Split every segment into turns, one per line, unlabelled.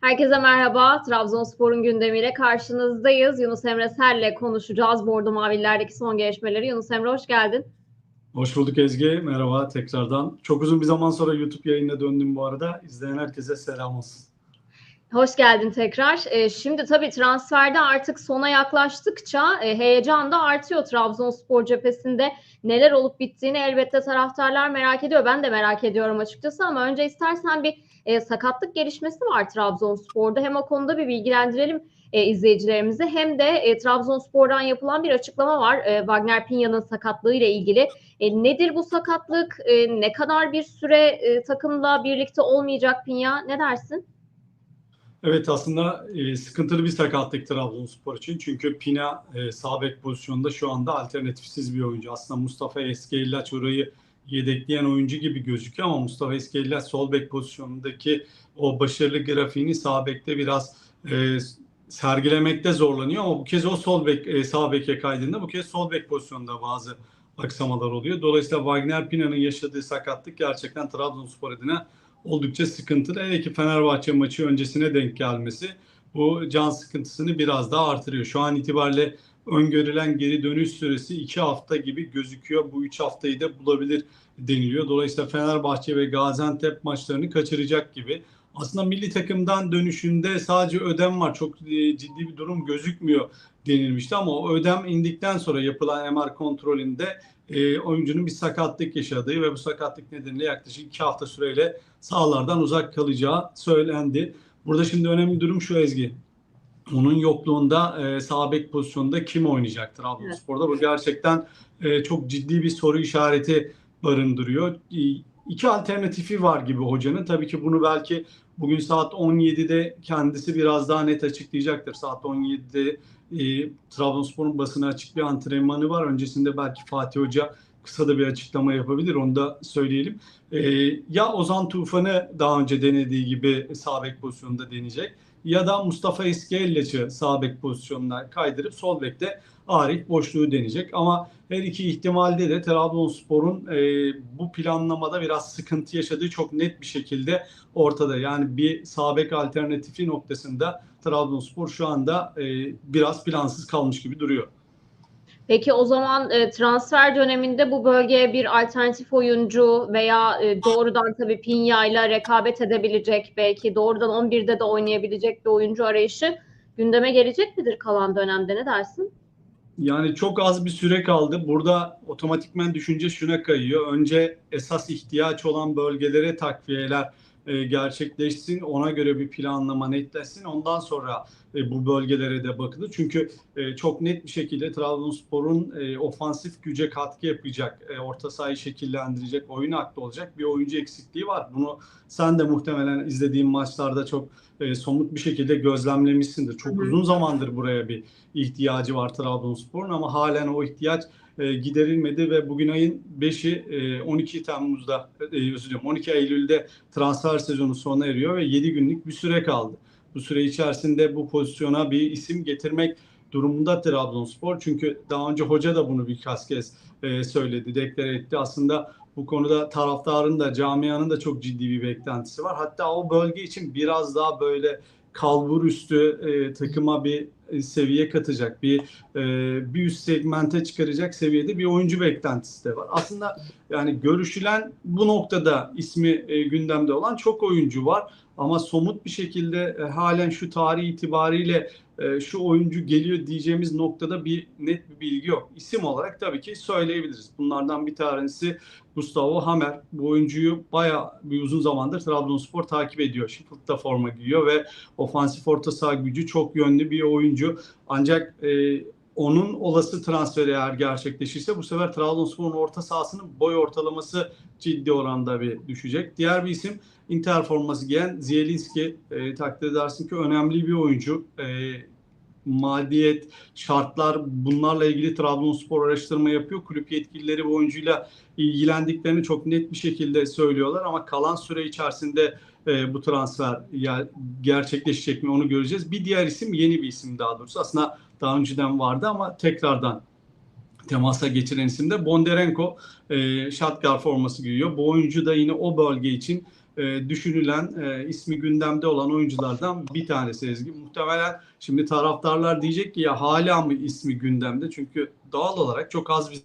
Herkese merhaba. Trabzonspor'un gündemiyle karşınızdayız. Yunus Emre Sel'le konuşacağız. Bordo Maviler'deki son gelişmeleri. Yunus Emre hoş geldin.
Hoş bulduk Ezgi. Merhaba tekrardan. Çok uzun bir zaman sonra YouTube yayınına döndüm bu arada. İzleyen herkese selam olsun.
Hoş geldin tekrar. Ee, şimdi tabii transferde artık sona yaklaştıkça e, heyecan da artıyor Trabzonspor cephesinde. Neler olup bittiğini elbette taraftarlar merak ediyor. Ben de merak ediyorum açıkçası ama önce istersen bir e, sakatlık gelişmesi var Trabzonspor'da. Hem o konuda bir bilgilendirelim e, izleyicilerimizi hem de e, Trabzonspor'dan yapılan bir açıklama var. E, Wagner Pinya'nın sakatlığı ile ilgili. E, nedir bu sakatlık? E, ne kadar bir süre e, takımla birlikte olmayacak Pinya? Ne dersin?
Evet aslında e, sıkıntılı bir sakatlık Trabzonspor için. Çünkü Pina e, sağ bek pozisyonunda şu anda alternatifsiz bir oyuncu. Aslında Mustafa Eskelillaç orayı yedekleyen oyuncu gibi gözüküyor ama Mustafa Eskelillaç sol bek pozisyonundaki o başarılı grafiğini sağ bekte biraz e, sergilemekte zorlanıyor ama bu kez o sol bek e, sağ beke kaydında bu kez sol bek pozisyonunda bazı aksamalar oluyor. Dolayısıyla Wagner Pina'nın yaşadığı sakatlık gerçekten Trabzonspor adına oldukça sıkıntılı. Hele ki Fenerbahçe maçı öncesine denk gelmesi bu can sıkıntısını biraz daha artırıyor. Şu an itibariyle öngörülen geri dönüş süresi 2 hafta gibi gözüküyor. Bu 3 haftayı da bulabilir deniliyor. Dolayısıyla Fenerbahçe ve Gaziantep maçlarını kaçıracak gibi. Aslında milli takımdan dönüşünde sadece ödem var. Çok ciddi bir durum gözükmüyor denilmişti ama o ödem indikten sonra yapılan MR kontrolünde e, oyuncunun bir sakatlık yaşadığı ve bu sakatlık nedeniyle yaklaşık iki hafta süreyle sahalardan uzak kalacağı söylendi. Burada şimdi önemli durum şu Ezgi. Onun yokluğunda e, sağ bek pozisyonunda kim oynayacak Trabzonspor'da? Evet. Bu gerçekten e, çok ciddi bir soru işareti barındırıyor. E, iki alternatifi var gibi hocanın. Tabii ki bunu belki bugün saat 17'de kendisi biraz daha net açıklayacaktır. Saat 17'de e, Trabzonspor'un basına açık bir antrenmanı var. Öncesinde belki Fatih Hoca kısa da bir açıklama yapabilir. Onu da söyleyelim. E, ya Ozan Tufan'ı daha önce denediği gibi sağ bek pozisyonunda deneyecek ya da Mustafa Eskellaç'ı sağ bek pozisyonuna kaydırıp sol bekte Arif boşluğu deneyecek. Ama her iki ihtimalde de Trabzonspor'un e, bu planlamada biraz sıkıntı yaşadığı çok net bir şekilde ortada. Yani bir sağ bek alternatifi noktasında Trabzonspor şu anda e, biraz plansız kalmış gibi duruyor.
Peki o zaman e, transfer döneminde bu bölgeye bir alternatif oyuncu veya e, doğrudan tabii Pinya ile rekabet edebilecek belki doğrudan 11'de de oynayabilecek bir oyuncu arayışı gündeme gelecek midir kalan dönemde ne dersin?
Yani çok az bir süre kaldı. Burada otomatikmen düşünce şuna kayıyor. Önce esas ihtiyaç olan bölgelere takviyeler e, gerçekleşsin. Ona göre bir planlama netleşsin. Ondan sonra e, bu bölgelere de bakılır. Çünkü e, çok net bir şekilde Trabzonspor'un ofansif güce katkı yapacak, orta sahayı şekillendirecek, oyun aklı olacak bir oyuncu eksikliği var. Bunu sen de muhtemelen izlediğin maçlarda çok somut bir şekilde gözlemlemişsindir. Çok Hı. uzun zamandır buraya bir ihtiyacı var Trabzonspor'un ama halen o ihtiyaç e, giderilmedi ve bugün ayın 5'i e, 12 Temmuz'da e, özür dilerim 12 Eylül'de transfer sezonu sona eriyor ve 7 günlük bir süre kaldı. Bu süre içerisinde bu pozisyona bir isim getirmek durumunda Trabzonspor. Çünkü daha önce hoca da bunu birkaç kez e, söyledi, deklare etti. Aslında bu konuda taraftarın da camianın da çok ciddi bir beklentisi var. Hatta o bölge için biraz daha böyle kalbur üstü e, takıma bir e, seviye katacak, bir e, bir üst segmente çıkaracak seviyede bir oyuncu beklentisi de var. Aslında yani görüşülen bu noktada ismi e, gündemde olan çok oyuncu var ama somut bir şekilde e, halen şu tarih itibariyle e, şu oyuncu geliyor diyeceğimiz noktada bir net bir bilgi yok. İsim olarak tabii ki söyleyebiliriz. Bunlardan bir tanesi Gustavo Hammer. Bu oyuncuyu bayağı bir uzun zamandır Trabzonspor takip ediyor. Sheffield'da forma giyiyor ve ofansif orta saha gücü çok yönlü bir oyuncu. Ancak e, onun olası transferi eğer gerçekleşirse bu sefer Trabzonspor'un orta sahasının boy ortalaması ciddi oranda bir düşecek. Diğer bir isim Inter forması giyen Zielinski e, takdir edersin ki önemli bir oyuncu. E, maliyet, şartlar bunlarla ilgili Trabzonspor araştırma yapıyor. Kulüp yetkilileri bu oyuncuyla ilgilendiklerini çok net bir şekilde söylüyorlar ama kalan süre içerisinde e, bu transfer ya, gerçekleşecek mi onu göreceğiz. Bir diğer isim yeni bir isim daha doğrusu. Aslında daha önceden vardı ama tekrardan temasa geçiren isim de Bondarenko. E, Shakhtar forması giyiyor. Bu oyuncu da yine o bölge için e, düşünülen, e, ismi gündemde olan oyunculardan bir tanesi Ezgi. Muhtemelen şimdi taraftarlar diyecek ki ya hala mı ismi gündemde? Çünkü doğal olarak çok az bir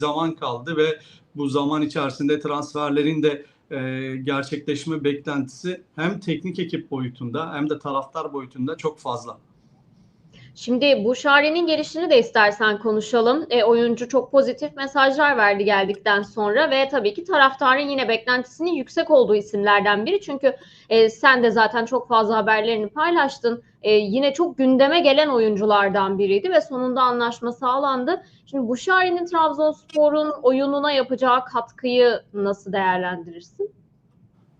zaman kaldı ve bu zaman içerisinde transferlerin de e, gerçekleşme beklentisi hem teknik ekip boyutunda hem de taraftar boyutunda çok fazla.
Şimdi bu Şari'nin gelişini de istersen konuşalım. E, oyuncu çok pozitif mesajlar verdi geldikten sonra ve tabii ki taraftarın yine beklentisinin yüksek olduğu isimlerden biri. Çünkü e, sen de zaten çok fazla haberlerini paylaştın. E, yine çok gündeme gelen oyunculardan biriydi ve sonunda anlaşma sağlandı. Şimdi bu Şari'nin Trabzonspor'un oyununa yapacağı katkıyı nasıl değerlendirirsin?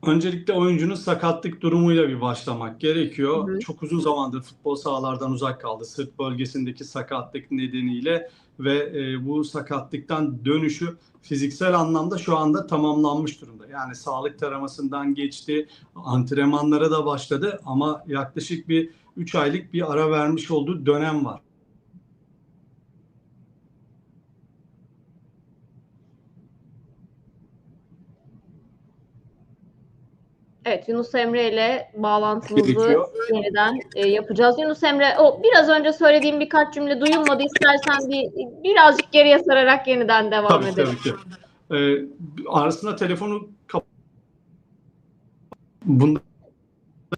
Öncelikle oyuncunun sakatlık durumuyla bir başlamak gerekiyor.
Hı hı.
Çok uzun zamandır futbol sahalardan uzak kaldı. Sırt bölgesindeki sakatlık nedeniyle ve e, bu sakatlıktan dönüşü fiziksel anlamda şu anda tamamlanmış durumda. Yani sağlık taramasından geçti, antrenmanlara da başladı ama yaklaşık bir 3 aylık bir ara vermiş olduğu dönem var.
Evet Yunus Emre ile bağlantımızı yeniden e, yapacağız. Yunus Emre o biraz önce söylediğim birkaç cümle duyulmadı. İstersen bir birazcık geriye sararak yeniden devam
Tabii
edelim.
tabii ki. Ee, arasında telefonu kap Bunu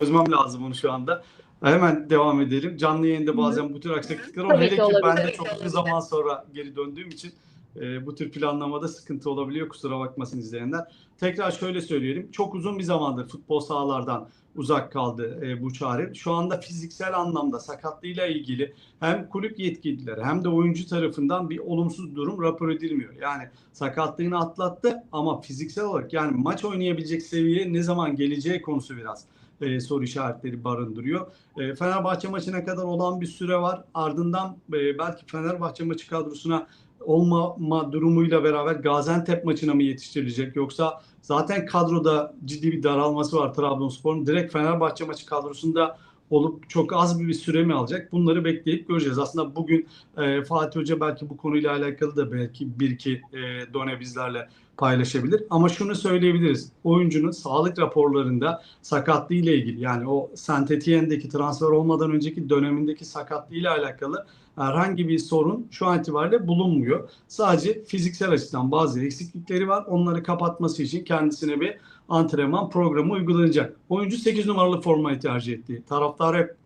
çözmem lazım onu şu anda. Hemen devam edelim. Canlı yayında bazen bu tür aksaklıklar.
Tabii
Hele
ki
ki ben de çok uzun zaman sonra geri döndüğüm için e, bu tür planlamada sıkıntı olabiliyor. Kusura bakmasın izleyenler. Tekrar şöyle söyleyelim. Çok uzun bir zamandır futbol sahalardan uzak kaldı e, bu çare. Şu anda fiziksel anlamda sakatlığıyla ilgili hem kulüp yetkilileri hem de oyuncu tarafından bir olumsuz durum rapor edilmiyor. Yani sakatlığını atlattı ama fiziksel olarak yani maç oynayabilecek seviyeye ne zaman geleceği konusu biraz e, soru işaretleri barındırıyor. E, Fenerbahçe maçına kadar olan bir süre var. Ardından e, belki Fenerbahçe maçı kadrosuna olmama durumuyla beraber Gaziantep maçına mı yetiştirilecek yoksa zaten kadroda ciddi bir daralması var Trabzonspor'un. Direkt Fenerbahçe maçı kadrosunda olup çok az bir süre mi alacak? Bunları bekleyip göreceğiz. Aslında bugün e, Fatih Hoca belki bu konuyla alakalı da belki bir iki e, done bizlerle paylaşabilir. Ama şunu söyleyebiliriz. Oyuncunun sağlık raporlarında sakatlığı ile ilgili yani o Saint Etienne'deki transfer olmadan önceki dönemindeki sakatlığı ile alakalı herhangi bir sorun şu an itibariyle bulunmuyor. Sadece fiziksel açıdan bazı eksiklikleri var. Onları kapatması için kendisine bir antrenman programı uygulanacak. Oyuncu 8 numaralı formayı tercih etti. Taraftar hep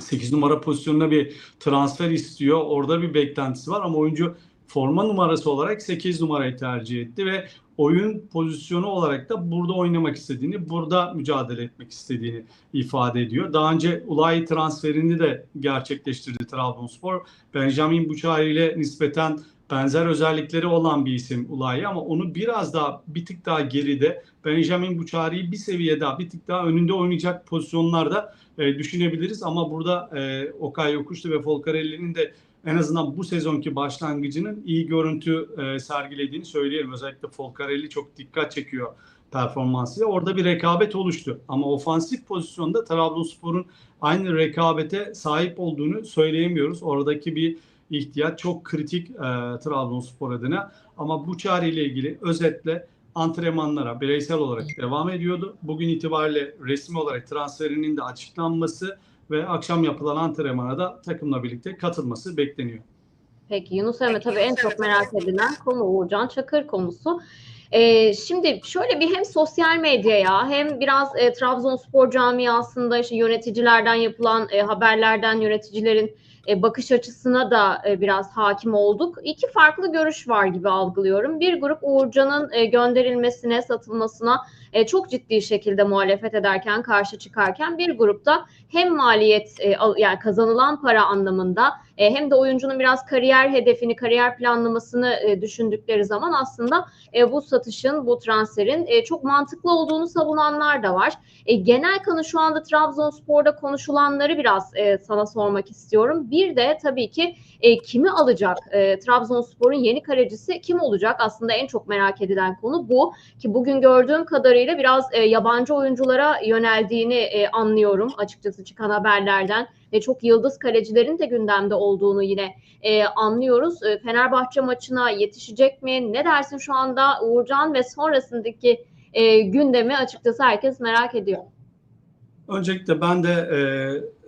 8 numara pozisyonuna bir transfer istiyor. Orada bir beklentisi var ama oyuncu forma numarası olarak 8 numarayı tercih etti ve oyun pozisyonu olarak da burada oynamak istediğini, burada mücadele etmek istediğini ifade ediyor. Daha önce Ulay transferini de gerçekleştirdi Trabzonspor. Benjamin Buçari ile nispeten benzer özellikleri olan bir isim Ulay ama onu biraz daha bir tık daha geride Benjamin Buçari'yi bir seviye daha bir tık daha önünde oynayacak pozisyonlarda e, düşünebiliriz ama burada e, Okay Yokuşlu ve Folcarelli'nin de en azından bu sezonki başlangıcının iyi görüntü e, sergilediğini söyleyelim. Özellikle Folcarelli çok dikkat çekiyor performansıyla. Orada bir rekabet oluştu. Ama ofansif pozisyonda Trabzonspor'un aynı rekabete sahip olduğunu söyleyemiyoruz. Oradaki bir ihtiyaç çok kritik e, Trabzonspor adına. Ama bu çareyle ilgili özetle antrenmanlara bireysel olarak devam ediyordu. Bugün itibariyle resmi olarak transferinin de açıklanması ve akşam yapılan antrenmana da takımla birlikte katılması bekleniyor.
Peki Yunus Emre tabii en çok merak edilen konu Uğurcan Çakır konusu. Ee, şimdi şöyle bir hem sosyal medyaya hem biraz e, Trabzonspor camiasında işte yöneticilerden yapılan e, haberlerden yöneticilerin e, bakış açısına da e, biraz hakim olduk. İki farklı görüş var gibi algılıyorum. Bir grup Uğurcan'ın e, gönderilmesine, satılmasına çok ciddi şekilde muhalefet ederken, karşı çıkarken bir grupta hem maliyet al- yani kazanılan para anlamında e, hem de oyuncunun biraz kariyer hedefini, kariyer planlamasını e, düşündükleri zaman aslında e, bu satışın, bu transferin e, çok mantıklı olduğunu savunanlar da var. E, genel kanı şu anda Trabzonspor'da konuşulanları biraz e, sana sormak istiyorum. Bir de tabii ki e, kimi alacak? E, Trabzonspor'un yeni kalecisi kim olacak? Aslında en çok merak edilen konu bu. Ki bugün gördüğüm kadarıyla biraz e, yabancı oyunculara yöneldiğini e, anlıyorum açıkçası çıkan haberlerden. Ve çok yıldız kalecilerin de gündemde olduğunu yine e, anlıyoruz. E, Fenerbahçe maçına yetişecek mi? Ne dersin şu anda Uğurcan ve sonrasındaki e, gündemi açıkçası herkes merak ediyor.
Öncelikle ben de e,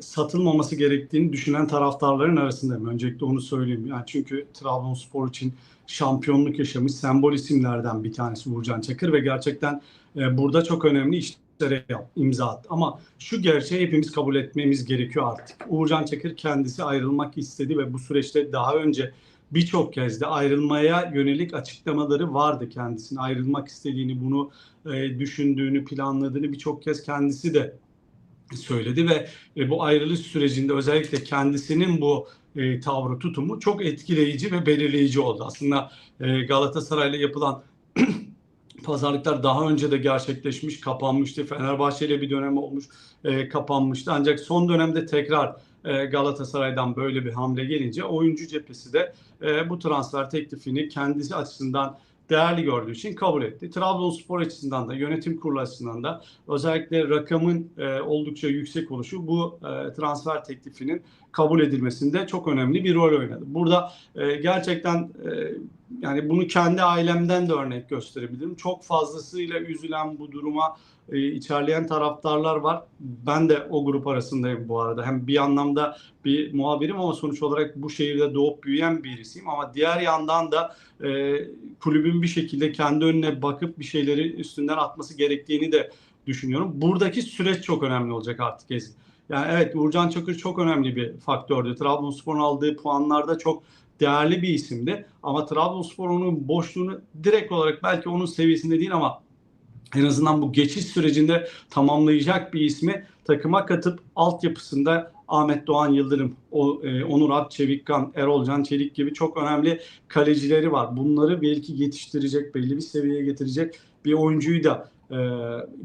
satılmaması gerektiğini düşünen taraftarların arasındayım. Öncelikle onu söyleyeyim. Yani çünkü Trabzonspor için şampiyonluk yaşamış sembol isimlerden bir tanesi Uğurcan Çakır ve gerçekten e, burada çok önemli işlere yap- imza attı. Ama şu gerçeği hepimiz kabul etmemiz gerekiyor artık. Uğurcan Çakır kendisi ayrılmak istedi ve bu süreçte daha önce birçok kez de ayrılmaya yönelik açıklamaları vardı kendisinin. Ayrılmak istediğini, bunu e, düşündüğünü, planladığını birçok kez kendisi de söyledi ve e, bu ayrılış sürecinde özellikle kendisinin bu e, tavrı tutumu çok etkileyici ve belirleyici oldu. Aslında e, Galatasaray'la yapılan pazarlıklar daha önce de gerçekleşmiş, kapanmıştı. Fenerbahçe ile bir dönem olmuş, e, kapanmıştı. Ancak son dönemde tekrar e, Galatasaray'dan böyle bir hamle gelince oyuncu cephesi de e, bu transfer teklifini kendisi açısından değerli gördüğü için kabul etti. Trabzonspor açısından da yönetim kurulu açısından da özellikle rakamın e, oldukça yüksek oluşu bu e, transfer teklifinin kabul edilmesinde çok önemli bir rol oynadı. Burada e, gerçekten e, yani bunu kendi ailemden de örnek gösterebilirim. Çok fazlasıyla üzülen bu duruma e, içerleyen taraftarlar var. Ben de o grup arasındayım bu arada. Hem bir anlamda bir muhabirim ama sonuç olarak bu şehirde doğup büyüyen birisiyim. Ama diğer yandan da e, kulübün bir şekilde kendi önüne bakıp bir şeyleri üstünden atması gerektiğini de düşünüyorum. Buradaki süreç çok önemli olacak artık Ezgi. Yani evet Uğurcan Çakır çok önemli bir faktördü. Trabzonspor'un aldığı puanlarda çok değerli bir isimdi. Ama Trabzonspor boşluğunu direkt olarak belki onun seviyesinde değil ama en azından bu geçiş sürecinde tamamlayacak bir ismi takıma katıp altyapısında Ahmet Doğan Yıldırım, e, Onur Alp Çevikkan, Erol Can Çelik gibi çok önemli kalecileri var. Bunları belki yetiştirecek, belli bir seviyeye getirecek bir oyuncuyu da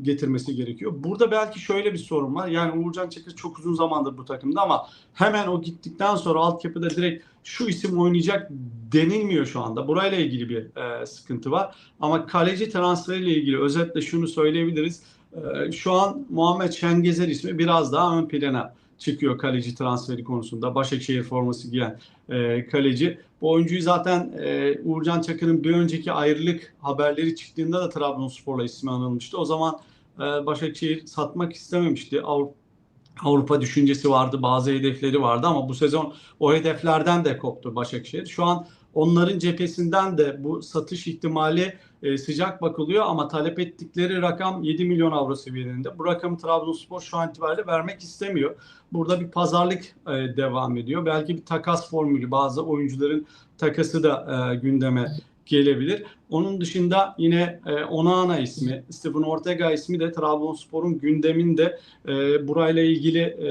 getirmesi gerekiyor. Burada belki şöyle bir sorun var. Yani Uğurcan Çakır çok uzun zamandır bu takımda ama hemen o gittikten sonra altyapıda direkt şu isim oynayacak denilmiyor şu anda. Burayla ilgili bir e, sıkıntı var. Ama kaleci transferiyle ilgili özetle şunu söyleyebiliriz. E, şu an Muhammed Şengezer ismi biraz daha ön plana çıkıyor kaleci transferi konusunda. Başakşehir forması giyen e, kaleci. Bu oyuncuyu zaten e, Uğurcan Çakır'ın bir önceki ayrılık haberleri çıktığında da Trabzonspor'la ismi anılmıştı. O zaman e, Başakşehir satmak istememişti. Avrupa Avrupa düşüncesi vardı, bazı hedefleri vardı ama bu sezon o hedeflerden de koptu Başakşehir. Şu an onların cephesinden de bu satış ihtimali e, sıcak bakılıyor ama talep ettikleri rakam 7 milyon avro seviyelerinde. Bu rakamı Trabzonspor şu an itibariyle vermek istemiyor. Burada bir pazarlık e, devam ediyor. Belki bir takas formülü, bazı oyuncuların takası da e, gündeme gelebilir. Onun dışında yine e, Onana ismi, Stephen Ortega ismi de Trabzonspor'un gündeminde e, burayla ilgili e,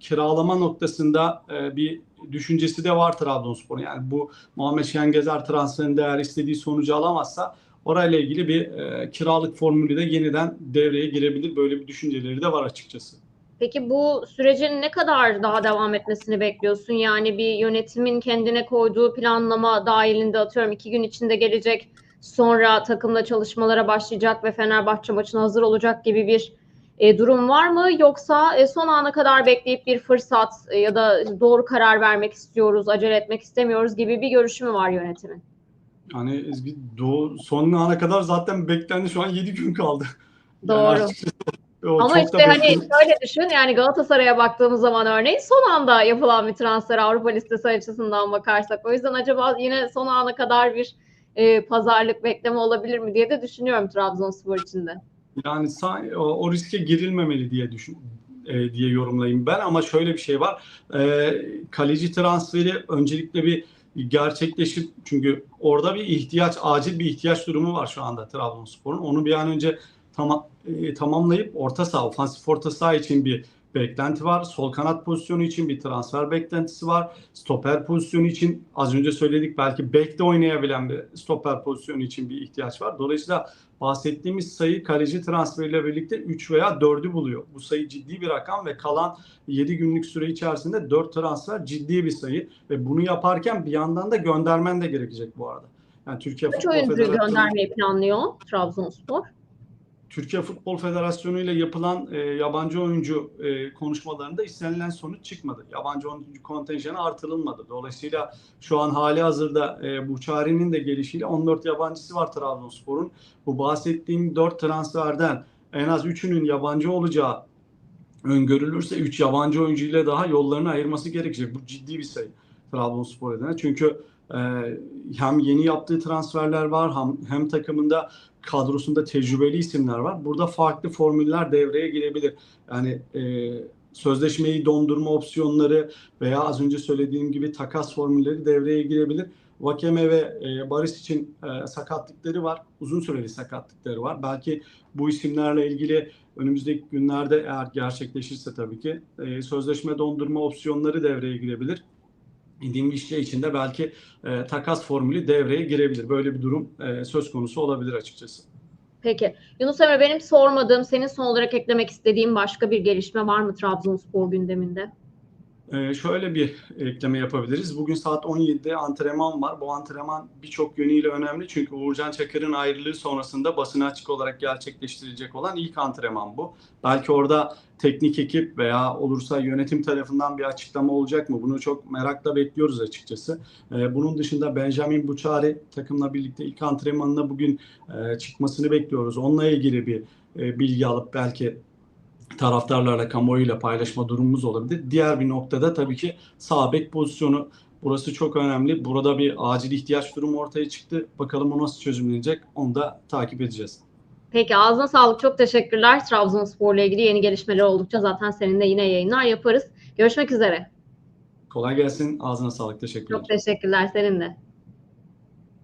kiralama noktasında e, bir düşüncesi de var Trabzonspor'un. Yani bu Muhammed Şengezer transferinde eğer istediği sonucu alamazsa orayla ilgili bir e, kiralık formülü de yeniden devreye girebilir. Böyle bir düşünceleri de var açıkçası.
Peki bu sürecin ne kadar daha devam etmesini bekliyorsun? Yani bir yönetimin kendine koyduğu planlama dahilinde atıyorum iki gün içinde gelecek sonra takımla çalışmalara başlayacak ve Fenerbahçe maçına hazır olacak gibi bir e, durum var mı? Yoksa e, son ana kadar bekleyip bir fırsat e, ya da doğru karar vermek istiyoruz, acele etmek istemiyoruz gibi bir görüşü mü var yönetimin?
Yani Ezgi doğu, son ana kadar zaten beklendi. Şu an 7 gün kaldı.
Doğru.
Yani o
Ama işte hani şöyle düşün yani Galatasaray'a baktığımız zaman örneğin son anda yapılan bir transfer Avrupa listesi açısından bakarsak. O yüzden acaba yine son ana kadar bir e, pazarlık bekleme olabilir mi diye de düşünüyorum Trabzonspor için de.
Yani o, o riske girilmemeli diye düşün e, diye yorumlayayım ben ama şöyle bir şey var. E, kaleci transferi öncelikle bir gerçekleşip çünkü orada bir ihtiyaç, acil bir ihtiyaç durumu var şu anda Trabzonspor'un. Onu bir an önce tamam e, tamamlayıp orta saha, ofansif orta saha için bir beklenti var. Sol kanat pozisyonu için bir transfer beklentisi var. Stoper pozisyonu için az önce söyledik belki bekte oynayabilen bir stoper pozisyonu için bir ihtiyaç var. Dolayısıyla bahsettiğimiz sayı kaleci transferiyle birlikte 3 veya 4'ü buluyor. Bu sayı ciddi bir rakam ve kalan 7 günlük süre içerisinde 4 transfer ciddi bir sayı ve bunu yaparken bir yandan da göndermen de gerekecek bu arada. Yani Türkiye
Kaç
Futbol
oyuncuyu
Federasyonu
göndermeyi planlıyor Trabzonspor?
Türkiye Futbol Federasyonu ile yapılan e, yabancı oyuncu e, konuşmalarında istenilen sonuç çıkmadı. Yabancı oyuncu kontenjanı artırılmadı. Dolayısıyla şu an hali hazırda e, Buçari'nin de gelişiyle 14 yabancısı var Trabzonspor'un. Bu bahsettiğim 4 transferden en az 3'ünün yabancı olacağı öngörülürse 3 yabancı oyuncu ile daha yollarını ayırması gerekecek. Bu ciddi bir sayı Trabzonspor adına. Çünkü hem yeni yaptığı transferler var hem, hem takımında kadrosunda tecrübeli isimler var. Burada farklı formüller devreye girebilir. Yani e, sözleşmeyi dondurma opsiyonları veya az önce söylediğim gibi takas formülleri devreye girebilir. Vakeme ve e, Barış için e, sakatlıkları var. Uzun süreli sakatlıkları var. Belki bu isimlerle ilgili önümüzdeki günlerde eğer gerçekleşirse tabii ki e, sözleşme dondurma opsiyonları devreye girebilir. Dediğim şey için de belki e, takas formülü devreye girebilir. Böyle bir durum e, söz konusu olabilir açıkçası.
Peki. Yunus Emre benim sormadığım, senin son olarak eklemek istediğin başka bir gelişme var mı Trabzonspor gündeminde?
Ee, şöyle bir ekleme yapabiliriz. Bugün saat 17'de antrenman var. Bu antrenman birçok yönüyle önemli. Çünkü Uğurcan Çakır'ın ayrılığı sonrasında basına açık olarak gerçekleştirilecek olan ilk antrenman bu. Belki orada teknik ekip veya olursa yönetim tarafından bir açıklama olacak mı? Bunu çok merakla bekliyoruz açıkçası. Ee, bunun dışında Benjamin Buçari takımla birlikte ilk antrenmanına bugün e, çıkmasını bekliyoruz. Onunla ilgili bir e, bilgi alıp belki taraftarlarla, kamuoyuyla paylaşma durumumuz olabilir. Diğer bir noktada tabii ki sağ bek pozisyonu. Burası çok önemli. Burada bir acil ihtiyaç durumu ortaya çıktı. Bakalım o nasıl çözümlenecek onu da takip edeceğiz.
Peki ağzına sağlık. Çok teşekkürler. Trabzonspor'la ilgili yeni gelişmeler oldukça zaten seninle yine yayınlar yaparız. Görüşmek üzere.
Kolay gelsin. Ağzına sağlık. Teşekkürler.
Çok teşekkürler senin de.